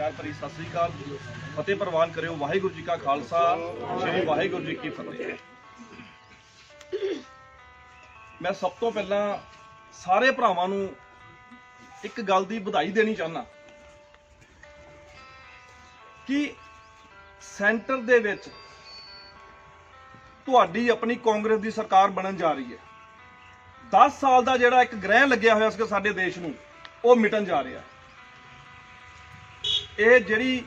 ਪਿਆਰ ਭਰੀ ਸਤਿ ਸ੍ਰੀ ਅਕਾਲ ਫਤਿਹ ਪ੍ਰਵਾਨ ਕਰਿਓ ਵਾਹਿਗੁਰੂ ਜੀ ਕਾ ਖਾਲਸਾ, ਸ੍ਰੀ ਵਾਹਿਗੁਰੂ ਜੀ ਕੀ ਫਤਿਹ। ਮੈਂ ਸਭ ਤੋਂ ਪਹਿਲਾਂ ਸਾਰੇ ਭਰਾਵਾਂ ਨੂੰ ਇੱਕ ਗੱਲ ਦੀ ਵਧਾਈ ਦੇਣੀ ਚਾਹੁੰਦਾ। ਕਿ ਸੈਂਟਰ ਦੇ ਵਿੱਚ ਤੁਹਾਡੀ ਆਪਣੀ ਕਾਂਗਰਸ ਦੀ ਸਰਕਾਰ ਬਣਨ ਜਾ ਰਹੀ ਹੈ। 10 ਸਾਲ ਦਾ ਜਿਹੜਾ ਇੱਕ ਗ੍ਰਹਿ ਲੱਗਿਆ ਹੋਇਆ ਸੀ ਸਾਡੇ ਦੇਸ਼ ਨੂੰ, ਉਹ ਮਿਟਣ ਜਾ ਰਿਹਾ। ਇਹ ਜਿਹੜੀ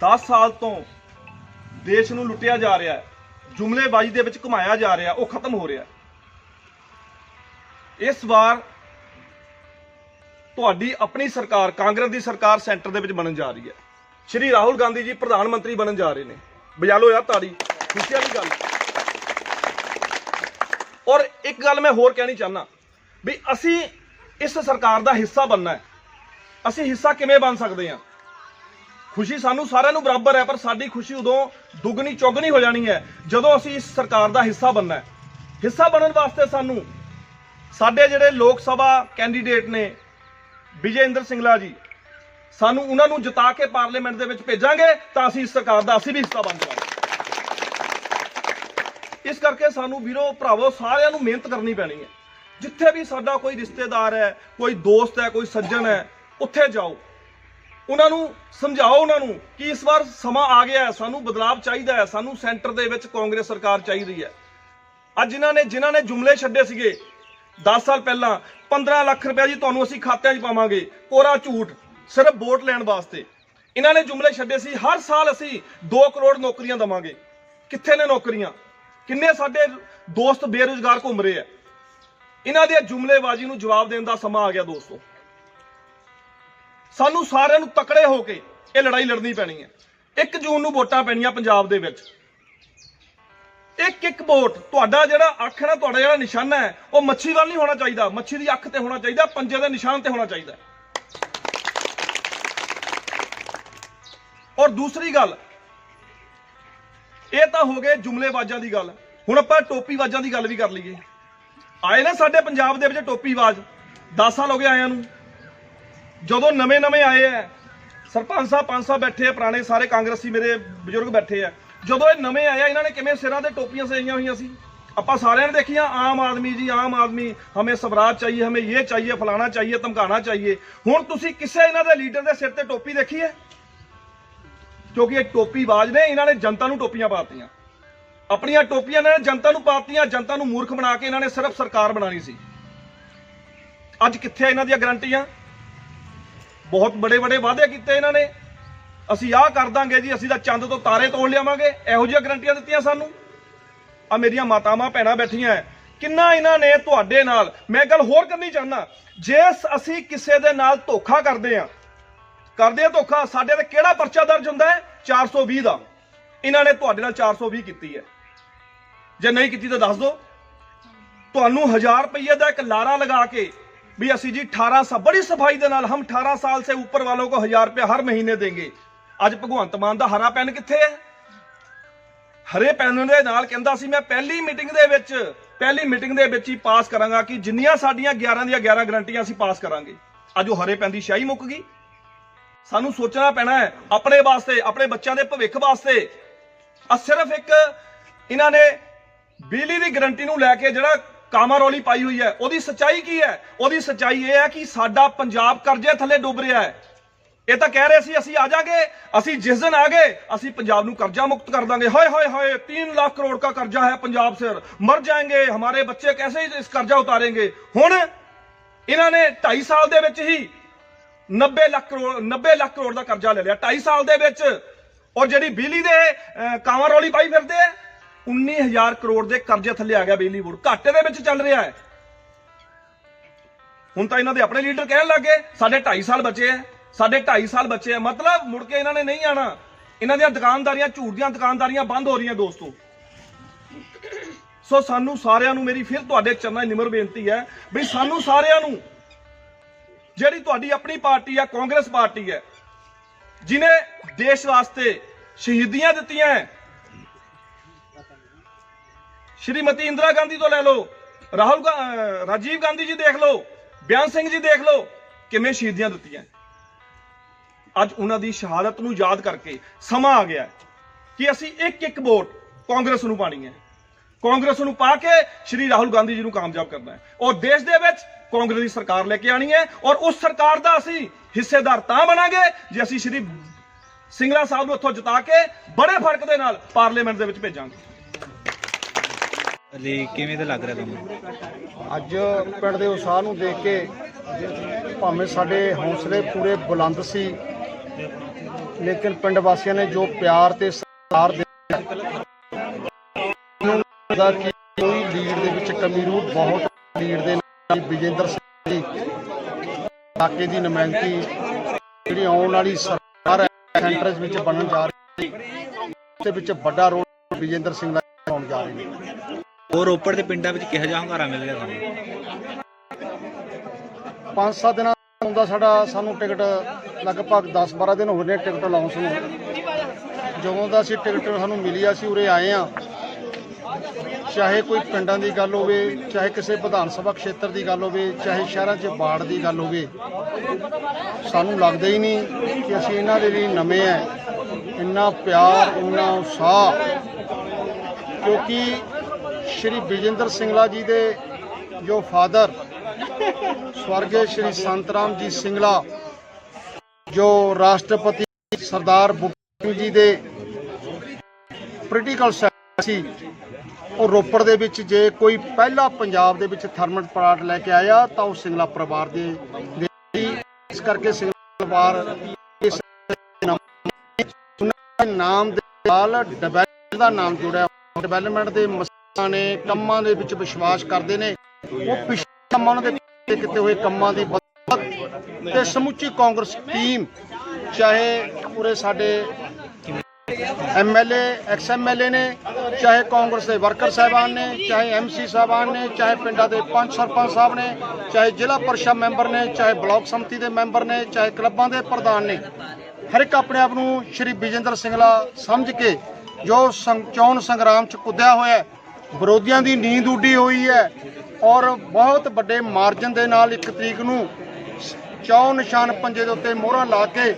10 ਸਾਲ ਤੋਂ ਦੇਸ਼ ਨੂੰ ਲੁੱਟਿਆ ਜਾ ਰਿਹਾ ਹੈ, ਜੁਮਲੇਬਾਜ਼ੀ ਦੇ ਵਿੱਚ ਘੁਮਾਇਆ ਜਾ ਰਿਹਾ, ਉਹ ਖਤਮ ਹੋ ਰਿਹਾ ਇਸ ਵਾਰ ਤੁਹਾਡੀ ਆਪਣੀ ਸਰਕਾਰ, ਕਾਂਗਰਸ ਦੀ ਸਰਕਾਰ ਸੈਂਟਰ ਦੇ ਵਿੱਚ ਬਣਨ ਜਾ ਰਹੀ ਹੈ। ਸ਼੍ਰੀ ਰਾਹੁਲ ਗਾਂਧੀ ਜੀ ਪ੍ਰਧਾਨ ਮੰਤਰੀ ਬਣਨ ਜਾ ਰਹੇ ਨੇ। ਬਜਾ ਲਓ ਯਾਰ ਤਾੜੀ ਖੁਸ਼ੀ ਵਾਲੀ ਗੱਲ। ਔਰ ਇੱਕ ਗੱਲ ਮੈਂ ਹੋਰ ਕਹਿਣੀ ਚਾਹਨਾ ਵੀ ਅਸੀਂ ਇਸ ਸਰਕਾਰ ਦਾ ਹਿੱਸਾ ਬਣਨਾ ਹੈ। ਅਸੀਂ ਹਿੱਸਾ ਕਿਵੇਂ ਬਣ ਸਕਦੇ ਹਾਂ? ਖੁਸ਼ੀ ਸਾਨੂੰ ਸਾਰਿਆਂ ਨੂੰ ਬਰਾਬਰ ਹੈ, ਪਰ ਸਾਡੀ ਖੁਸ਼ੀ ਉਦੋਂ ਦੁੱਗਣੀ, ਚੌਗਣੀ ਹੋ ਜਾਣੀ ਹੈ, ਜਦੋਂ ਅਸੀਂ ਇਸ ਸਰਕਾਰ ਦਾ ਹਿੱਸਾ ਬਣਨਾ ਹੈ। ਹਿੱਸਾ ਬਣਨ ਵਾਸਤੇ ਸਾਨੂੰ ਸਾਡੇ ਜਿਹੜੇ ਲੋਕ ਸਭਾ ਕੈਂਡੀਡੇਟ ਨੇ, ਵਿਜੇ ਇੰਦਰ ਸਿੰਗਲਾ ਜੀ, ਸਾਨੂੰ ਉਹਨਾਂ ਨੂੰ ਜਿਤਾ ਕੇ ਪਾਰਲੀਮੈਂਟ ਦੇ ਵਿੱਚ ਭੇਜਾਂਗੇ ਤਾਂ ਅਸੀਂ ਇਸ ਸਰਕਾਰ ਦਾ, ਅਸੀਂ ਵੀ ਹਿੱਸਾ ਬਣ ਜਾਵਾਂਗੇ। ਇਸ ਕਰਕੇ ਸਾਨੂੰ ਵੀਰੋ, ਭਰਾਵੋ, ਸਾਰਿਆਂ ਨੂੰ ਮਿਹਨਤ ਕਰਨੀ ਪੈਣੀ ਹੈ। ਜਿੱਥੇ ਵੀ ਸਾਡਾ ਕੋਈ ਰਿਸ਼ਤੇਦਾਰ ਹੈ, ਕੋਈ ਦੋਸਤ ਹੈ, ਕੋਈ ਸੱਜਣ ਹੈ, ਉੱਥੇ ਜਾਓ। ਉਹਨਾਂ ਨੂੰ ਸਮਝਾਓ ਉਹਨਾਂ ਨੂੰ ਕਿ ਇਸ ਵਾਰ ਸਮਾਂ ਆ ਗਿਆ ਹੈ, ਸਾਨੂੰ ਬਦਲਾਅ ਚਾਹੀਦਾ ਹੈ, ਸਾਨੂੰ ਸੈਂਟਰ ਦੇ ਵਿੱਚ ਕਾਂਗਰਸ ਸਰਕਾਰ ਚਾਹੀਦੀ ਹੈ। ਅੱਜ ਜਿਨ੍ਹਾਂ ਨੇ ਜਿਨ੍ਹਾਂ ਨੇ ਜੁਮਲੇ ਛੱਡੇ ਸੀਗੇ 10 ਸਾਲ ਪਹਿਲਾਂ 15 ਲੱਖ ਰੁਪਏ ਜੀ ਤੁਹਾਨੂੰ ਅਸੀਂ ਖਾਤਿਆਂ 'ਚ ਪਾਵਾਂਗੇ, ਕੋਰਾ ਝੂਠ, ਸਿਰਫ ਵੋਟ ਲੈਣ ਵਾਸਤੇ। ਇਹਨਾਂ ਨੇ ਜੁਮਲੇ ਛੱਡੇ ਸੀ, ਹਰ ਸਾਲ ਅਸੀਂ 2 ਕਰੋੜ ਨੌਕਰੀਆਂ ਦਵਾਂਗੇ। ਕਿੱਥੇ ਨੇ ਨੌਕਰੀਆਂ? ਕਿੰਨੇ ਸਾਡੇ ਦੋਸਤ ਬੇਰੁਜ਼ਗਾਰ ਘੁੰਮ ਰਹੇ ਆ ਇਹਨਾਂ ਦੇ ਜੁਮਲੇਬਾਜ਼ੀ ਨੂੰ ਜਵਾਬ ਦੇਣ ਦਾ ਸਮਾਂ ਆ ਗਿਆ ਦੋਸਤੋ। ਸਾਨੂੰ ਸਾਰਿਆਂ ਨੂੰ ਤਕੜੇ ਹੋ ਕੇ ਇਹ ਲੜਾਈ ਲੜਨੀ ਪੈਣੀ ਹੈ। 1 ਜੂਨ ਨੂੰ ਵੋਟਾਂ ਪੈਣੀਆਂ ਪੰਜਾਬ ਦੇ ਵਿੱਚ। ਇੱਕ ਇੱਕ ਵੋਟ। ਤੁਹਾਡਾ ਜਿਹੜਾ ਅੱਖ ਹੈ ਨਾ, ਤੁਹਾਡਾ ਜਿਹੜਾ ਨਿਸ਼ਾਨਾ ਹੈ, ਉਹ ਮੱਛੀ ਵੱਲ ਨਹੀਂ ਹੋਣਾ ਚਾਹੀਦਾ। ਮੱਛੀ ਦੀ ਅੱਖ ਤੇ ਹੋਣਾ ਚਾਹੀਦਾ, ਪੰਜੇ ਦੇ ਨਿਸ਼ਾਨ ਤੇ ਹੋਣਾ ਚਾਹੀਦਾ। ਔਰ ਦੂਸਰੀ ਗੱਲ, ਇਹ ਤਾਂ ਹੋ ਗਏ ਜੁਮਲੇਬਾਜ਼ਾਂ ਦੀ ਗੱਲ। ਹੁਣ ਆਪਾਂ ਟੋਪੀਵਾਜ਼ਾਂ ਦੀ ਗੱਲ ਵੀ ਕਰ ਲਈਏ। ਆਏ ਨਾ ਸਾਡੇ ਪੰਜਾਬ ਦੇ ਵਿੱਚ ਟੋਪੀਵਾਜ਼ 10 ਸਾਲ ਹੋ ਗਏ ਆਇਆਂ ਨੂੰ। ਜਦੋਂ ਨਵੇਂ ਨਵੇਂ ਆਏ ਐ, ਸਰਪੰਚ ਸਾਹਿਬ ਪੰਜ ਸਾਹਿਬ ਬੈਠੇ ਆ ਪੁਰਾਣੇ ਸਾਰੇ ਕਾਂਗਰਸੀ ਮੇਰੇ ਬਜ਼ੁਰਗ ਬੈਠੇ ਆ ਜਦੋਂ ਇਹ ਨਵੇਂ ਆਏ ਆ, ਇਹਨਾਂ ਨੇ ਕਿਵੇਂ ਸਿਰਾਂ ਤੇ ਟੋਪੀਆਂ ਸਜਾਈਆਂ ਹੋਈਆਂ ਸੀ? ਆਪਾਂ ਸਾਰਿਆਂ ਨੇ ਦੇਖੀਆਂ, ਆਮ ਆਦਮੀ ਜੀ, ਆਮ ਆਦਮੀ, ਹਮੇ ਸਵਰਾਜ ਚਾਹੀਏ, ਹਮੇ ਇਹ ਚਾਹੀਏ, ਫਲਾਣਾ ਚਾਹੀਏ, ਧਮਕਾਣਾ ਚਾਹੀਏ। ਹੁਣ ਤੁਸੀਂ ਕਿਸੇ ਇਹਨਾਂ ਦੇ ਲੀਡਰ ਦੇ ਸਿਰ ਤੇ ਟੋਪੀ ਦੇਖੀ ਹੈ ਕਿਉਂਕਿ ਇਹ ਟੋਪੀਬਾਜ਼ ਨੇ, ਇਹਨਾਂ ਨੇ ਜਨਤਾ ਨੂੰ ਟੋਪੀਆਂ ਪਾਤੀਆਂ। ਆਪਣੀਆਂ ਟੋਪੀਆਂ ਨੇ ਜਨਤਾ ਨੂੰ ਪਾਤੀਆਂ, ਜਨਤਾ ਨੂੰ ਮੂਰਖ ਬਣਾ ਕੇ ਇਹਨਾਂ ਨੇ ਸਿਰਫ ਸਰਕਾਰ ਬਣਾਣੀ ਸੀ। ਅੱਜ ਕਿੱਥੇ ਇਹਨਾਂ ਦੀਆਂ ਗਰੰਟੀਆਂ? ਬਹੁਤ ਬੜੇ ਬੜੇ ਵਾਅਦੇ ਕੀਤੇ ਇਹਨਾਂ ਨੇ। ਅਸੀਂ ਆਹ ਕਰ ਦਾਂਗੇ ਜੀ, ਅਸੀਂ ਤਾਂ ਚੰਦ ਤੋਂ ਤਾਰੇ ਤੋੜ ਲਿਆਵਾਂਗੇ। ਇਹੋ ਜਿਹੀਆਂ ਗਰੰਟੀਆਂ ਦਿੱਤੀਆਂ ਸਾਨੂੰ। ਆ ਮੇਰੀਆਂ ਮਾਤਾਵਾਂ, ਭੈਣਾਂ ਬੈਠੀਆਂ ਕਿੰਨਾ ਇਹਨਾਂ ਨੇ ਤੁਹਾਡੇ ਨਾਲ, ਮੈਂ ਗੱਲ ਹੋਰ ਕਰਨੀ ਚਾਹੁੰਦਾ। ਜੇ ਅਸੀਂ ਕਿਸੇ ਦੇ ਨਾਲ ਧੋਖਾ ਕਰਦੇ ਆ ਕਰਦੇ ਆ ਧੋਖਾ, ਸਾਡੇ ਤੇ ਕਿਹੜਾ ਪਰਚਾ ਦਰਜ ਹੁੰਦਾ ਹੈ 420 ਦਾ। ਇਹਨਾਂ ਨੇ ਤੁਹਾਡੇ ਨਾਲ 420 ਕੀਤੀ ਹੈ ਜੇ ਨਹੀਂ ਕੀਤੀ ਤਾਂ ਦੱਸ ਦਿਓ ਤੁਹਾਨੂੰ 1000 ਰੁਪਏ ਦਾ ਇੱਕ ਲਾਰਾ ਲਗਾ ਕੇ ਵੀ ਅਸੀਂ ਜੀ 18 ਸਾਲ ਬੜੀ ਸਫਾਈ ਦੇ ਨਾਲ ਹਮ 18 ਸਾਲ ਸੇ ਉੱਪਰ ਵਾਲੋਂ को 1000 रुपए हर महीने देंगे ਅੱਜ ਭਗਵੰਤ ਮਾਨ ਦਾ ਹਰਾ ਪੈਨ ਕਿੱਥੇ ਹੈ ਹਰੇ ਪੈਨ ਦੇ ਨਾਲ ਕਹਿੰਦਾ ਸੀ ਮੈਂ ਪਹਿਲੀ ਮੀਟਿੰਗ ਦੇ ਵਿੱਚ ਪਹਿਲੀ ਮੀਟਿੰਗ ਦੇ ਵਿੱਚ ਹੀ ਪਾਸ ਕਰਾਂਗਾ ਕਿ ਜਿੰਨੀਆਂ ਸਾਡੀਆਂ 11 ਦੀਆਂ 11 ਗਰੰਟੀਆਂ ਅਸੀਂ ਪਾਸ ਕਰਾਂਗੇ ਅੱਜ ਉਹ ਹਰੇ ਪੈਨ ਦੀ ਸ਼ਾਹੀ ਮੁੱਕ ਗਈ ਸਾਨੂੰ ਸੋਚਣਾ ਪੈਣਾ ਹੈ ਆਪਣੇ ਵਾਸਤੇ ਆਪਣੇ ਬੱਚਿਆਂ ਦੇ ਭਵਿੱਖ ਵਾਸਤੇ ਆ ਸਿਰਫ ਇੱਕ ਇਹਨਾਂ ਨੇ ਬਿਜਲੀ ਦੀ ਗਰੰਟੀ ਨੂੰ ਲੈ ਕੇ ਜਿਹੜਾ ਕਾਮਾਰੋਲੀ ਪਾਈ ਹੋਈ ਹੈ। ਉਹਦੀ ਸੱਚਾਈ ਕੀ ਹੈ? ਉਹਦੀ ਸੱਚਾਈ ਇਹ ਹੈ ਕਿ ਸਾਡਾ ਪੰਜਾਬ ਕਰਜ਼ੇ ਥੱਲੇ ਡੁੱਬ ਰਿਹਾ ਹੈ। ਇਹ ਤਾਂ ਕਹਿ ਰਹੇ ਸੀ, ਅਸੀਂ ਆ ਜਾਾਂਗੇ, ਅਸੀਂ ਜਿਸ ਦਿਨ ਆ ਗਏ, ਅਸੀਂ ਪੰਜਾਬ ਨੂੰ ਕਰਜ਼ਾ ਮੁਕਤ ਕਰ ਦਾਂਗੇ। ਹਾਏ ਹਾਏ ਹਾਏ 3 ਲੱਖ ਕਰੋੜ ਦਾ ਕਰਜ਼ਾ ਹੈ ਪੰਜਾਬ ਸਿਰ। ਮਰ ਜਾਏਗੇ, ਹਮਾਰੇ ਬੱਚੇ ਕੈਸੇ ਇਸ ਕਰਜ਼ਾ ਉਤਾਰੇਗੇ? ਹੁਣ ਇਹਨਾਂ ਨੇ 2.5 ਸਾਲ ਦੇ ਵਿੱਚ ਹੀ 90 ਲੱਖ ਕਰੋੜ 90 ਲੱਖ ਕਰੋੜ ਦਾ ਕਰਜ਼ਾ ਲੈ ਲਿਆ। 2.5 ਸਾਲ ਦੇ ਵਿੱਚ ਔਰ ਜਿਹੜੀ ਬਿਜਲੀ ਦੇ ਕਾਵਾਂ ਰੋਲੀ ਪਾਈ ਫਿਰਦੇ ਆ 19000 ਕਰੋੜ ਦੇ ਕਰਜ਼ੇ ਥੱਲੇ ਆ ਗਿਆ ਬਿਜਲੀ ਬੋਰਡ। ਘਾਟੇ ਦੇ ਵਿੱਚ ਚੱਲ ਰਿਹਾ ਹੈ। ਹੁਣ ਤਾਂ ਇਹਨਾਂ ਦੇ ਆਪਣੇ ਲੀਡਰ ਕਹਿਣ ਲੱਗੇ ਸਾਡੇ 2.5 ਸਾਲ ਬਚੇ ਆ ਸਾਡੇ 2.5 ਸਾਲ ਬਚੇ ਆ ਮਤਲਬ ਮੁੜ ਕੇ ਇਹਨਾਂ ਨੇ ਨਹੀਂ ਆਣਾ। ਇਹਨਾਂ ਦੀਆਂ ਦੁਕਾਨਦਾਰੀਆਂ, ਝੂਠ ਦੀਆਂ ਦੁਕਾਨਦਾਰੀਆਂ ਬੰਦ ਹੋ ਰਹੀਆਂ ਦੋਸਤੋ। ਸੋ ਸਾਨੂੰ ਸਾਰਿਆਂ ਨੂੰ ਮੇਰੀ ਫਿਰ ਤੁਹਾਡੇ ਚਰਨਾਂ 'ਚ ਨਿਮਰ ਬੇਨਤੀ ਹੈ ਵੀ ਸਾਨੂੰ ਸਾਰਿਆਂ ਨੂੰ ਜਿਹੜੀ ਤੁਹਾਡੀ ਆਪਣੀ ਪਾਰਟੀ ਹੈ, ਕਾਂਗਰਸ ਪਾਰਟੀ ਹੈ, ਜਿਨੇ ਦੇਸ਼ ਵਾਸਤੇ ਸ਼ਹੀਦੀਆਂ ਦਿੱਤੀਆਂ ਸ਼੍ਰੀਮਤੀ ਇੰਦਰਾ ਗਾਂਧੀ ਤੋਂ ਲੈ ਲਓ, ਰਾਹੁਲ ਗਾ- ਰਾਜੀਵ ਗਾਂਧੀ ਜੀ ਦੇਖ ਲਓ, ਬਿਆਨ ਸਿੰਘ ਜੀ ਦੇਖ ਲਓ, ਕਿਵੇਂ ਸ਼ਹੀਦੀਆਂ ਦਿੱਤੀਆਂ। ਅੱਜ ਉਹਨਾਂ ਦੀ ਸ਼ਹਾਦਤ ਨੂੰ ਯਾਦ ਕਰਕੇ ਸਮਾਂ ਆ ਗਿਆ ਕਿ ਅਸੀਂ ਇੱਕ ਇੱਕ ਵੋਟ ਕਾਂਗਰਸ ਨੂੰ ਪਾਣੀ ਹੈ। ਕਾਂਗਰਸ ਨੂੰ ਪਾ ਕੇ ਸ਼੍ਰੀ ਰਾਹੁਲ ਗਾਂਧੀ ਜੀ ਨੂੰ ਕਾਮਯਾਬ ਕਰਨਾ ਹੈ। ਔਰ ਦੇਸ਼ ਦੇ ਵਿੱਚ ਕਾਂਗਰਸ ਦੀ ਸਰਕਾਰ ਲੈ ਕੇ ਆਣੀ ਹੈ ਔਰ ਉਸ ਸਰਕਾਰ ਦਾ ਅਸੀਂ ਹਿੱਸੇਦਾਰ ਤਾਂ ਬਣਾਂਗੇ ਜੇ ਅਸੀਂ ਸ਼੍ਰੀ ਸਿੰਗਲਾ ਸਾਹਿਬ ਨੂੰ ਉੱਥੋਂ ਜਿਤਾ ਕੇ ਬੜੇ ਫ਼ਰਕ ਦੇ ਨਾਲ ਪਾਰਲੀਮੈਂਟ ਦੇ ਵਿੱਚ ਭੇਜਾਂਗੇ। ਲਈ ਕਿਵੇਂ ਦਾ ਲੱਗ ਰਿਹਾ ਤੁਹਾਨੂੰ? ਅੱਜ ਪਿੰਡ ਦੇ ਉਤਸ਼ਾਹ ਨੂੰ ਦੇਖ ਕੇ ਭਾਵੇਂ ਸਾਡੇ ਹੌਸਲੇ ਪੂਰੇ ਬੁਲੰਦ ਸੀ, ਲੇਕਿਨ ਪਿੰਡ ਵਾਸੀਆਂ ਨੇ ਜੋ ਪਿਆਰ ਤੇ ਸਤਿਕਾਰ ਦਿੱਤਾ ਕਿ ਕੋਈ ਲੀਡ ਦੇ ਵਿੱਚ ਕਮੀ ਰੂ ਬਹੁਤ ਲੀਡ ਦੇ ਨਾਲ ਵਿਜੇਂਦਰ ਸਿੰਘ ਜੀ ਇਲਾਕੇ ਦੀ ਨੁਮਾਇੰਦਗੀ ਜਿਹੜੀ ਆਉਣ ਵਾਲੀ ਸਰਕਾਰ ਹੈ, ਸੈਂਟਰ ਵਿੱਚ ਬਣਨ ਜਾ ਰਹੀ ਹੈ, ਤੇ ਵਿੱਚ ਵੱਡਾ ਰੋਲ ਵਿਜੇਂਦਰ ਸਿੰਘ ਦਾ ਪਾਉਣ ਜਾ ਰਹੇ ਨੇ। ਹੋਰ ਰੋਪੜ ਦੇ ਪਿੰਡਾਂ ਵਿੱਚ ਕਿਹੋ ਜਿਹਾ ਹੰਗਾਰਾ ਮਿਲ ਰਿਹਾ ਤੁਹਾਨੂੰ? ਪੰਜ ਸੱਤ ਦਿਨਾਂ ਦਾ ਸਾਡਾ, ਸਾਨੂੰ ਟਿਕਟ ਲਗਭਗ 10-12 ਦਿਨ ਹੋ ਨੇ ਟਿਕਟ ਲਾਉਂਸ ਨੂੰ। ਜਦੋਂ ਦਾ ਅਸੀਂ ਟਿਕਟ ਸਾਨੂੰ ਮਿਲੀ, ਅਸੀਂ ਉਰੇ ਆਏ ਆ ਚਾਹੇ ਕੋਈ ਪਿੰਡਾਂ ਦੀ ਗੱਲ ਹੋਵੇ, ਚਾਹੇ ਕਿਸੇ ਵਿਧਾਨ ਸਭਾ ਖੇਤਰ ਦੀ ਗੱਲ ਹੋਵੇ, ਚਾਹੇ ਸ਼ਹਿਰਾਂ 'ਚ ਬਾੜ ਦੀ ਗੱਲ ਹੋਵੇ, ਸਾਨੂੰ ਲੱਗਦਾ ਹੀ ਨਹੀਂ ਕਿ ਅਸੀਂ ਇਹਨਾਂ ਦੇ ਲਈ ਨਵੇਂ ਆ ਇੰਨਾ ਪਿਆਰ, ਇੰਨਾ ਉਤਸ਼ਾਹ। ਕਿਉਂਕਿ ਸ਼੍ਰੀ ਵਿਜੇਂਦਰ ਸਿੰਗਲਾ ਜੀ ਦੇ ਜੋ ਫਾਦਰ, ਸਵਰਗੇ ਸ਼੍ਰੀ ਸੰਤਰਾਮ ਜੀ ਸਿੰਗਲਾ, ਜੋ ਰਾਸ਼ਟਰਪਤੀ ਸਰਦਾਰ ਭੁਪਿੰਦਰ ਸਿੰਘ ਜੀ ਦੇ ਪੋਲੀਟੀਕਲ ਸੀ, ਉਹ ਰੋਪੜ ਦੇ ਵਿੱਚ ਜੇ ਕੋਈ ਪਹਿਲਾ ਪੰਜਾਬ ਦੇ ਵਿੱਚ ਥਰਮਲ ਪਲਾਟ ਲੈ ਕੇ ਆਇਆ, ਤਾਂ ਉਹ ਸਿੰਗਲਾ ਪਰਿਵਾਰ ਦੇ ਇਸ ਕਰਕੇ ਸਿੰਗਲਾ ਪਰਿਵਾਰ ਨਾਮ- ਦੇ ਨਾਲ ਡਿਵੈਲਪਮੈਂਟ ਦਾ ਨਾਮ ਜੁੜਿਆ। ਡਿਵੈਲਪਮੈਂਟ ਦੇ ਨੇ ਕੰਮਾਂ ਦੇ ਵਿੱਚ ਵਿਸ਼ਵਾਸ ਕਰਦੇ ਨੇ। ਉਹ ਪਿਛਲੇ ਕੰਮਾਂ ਦੇ ਪਿੱਛੇ ਹੋਏ ਕੰਮਾਂ ਦੀ ਤੇ ਸਮੁੱਚੀ ਕਾਂਗਰਸ ਟੀਮ, ਚਾਹੇ ਪੂਰੇ ਸਾਡੇ ਐਮਐਲਏ ਐਕਸ ਐਮਐਲਏ ਨੇ, ਚਾਹੇ ਕਾਂਗਰਸ ਦੇ ਵਰਕਰ ਸਾਹਿਬਾਨ ਨੇ, ਚਾਹੇ ਐਮਸੀ ਸਾਹਿਬਾਨ ਨੇ, ਚਾਹੇ ਪਿੰਡਾਂ ਦੇ ਪੰਚ ਸਰਪੰਚ ਸਾਹਿਬ ਨੇ, ਚਾਹੇ ਜ਼ਿਲ੍ਹਾ ਪਰਿਸ਼ਦ ਮੈਂਬਰ ਨੇ, ਚਾਹੇ ਬਲਾਕ ਸੰਮਤੀ ਦੇ ਮੈਂਬਰ ਨੇ, ਚਾਹੇ ਕਲੱਬਾਂ ਦੇ ਪ੍ਰਧਾਨ ਨੇ। ਹਰ ਇੱਕ ਆਪਣੇ ਆਪ ਨੂੰ ਸ਼੍ਰੀ ਵਿਜੇਂਦਰ ਸਿੰਗਲਾ ਸਮਝ ਕੇ ਜੋ ਸੰ- ਚੋਣ ਸੰਗਰਾਮ ਚ ਕੁੱਦਿਆ ਹੋਇਆ ਵਿਰੋਧੀਆਂ ਦੀ ਨੀਂਦ ਉੱਡੀ ਹੋਈ ਹੈ ਔਰ ਬਹੁਤ ਵੱਡੇ ਮਾਰਜਨ ਦੇ ਨਾਲ ਇੱਕ ਤਰੀਕ ਨੂੰ ਚੌ ਨਿਸ਼ਾਨ ਪੰਜੇ ਦੇ ਉੱਤੇ ਮੋਹਰਾਂ ਲਾ ਕੇ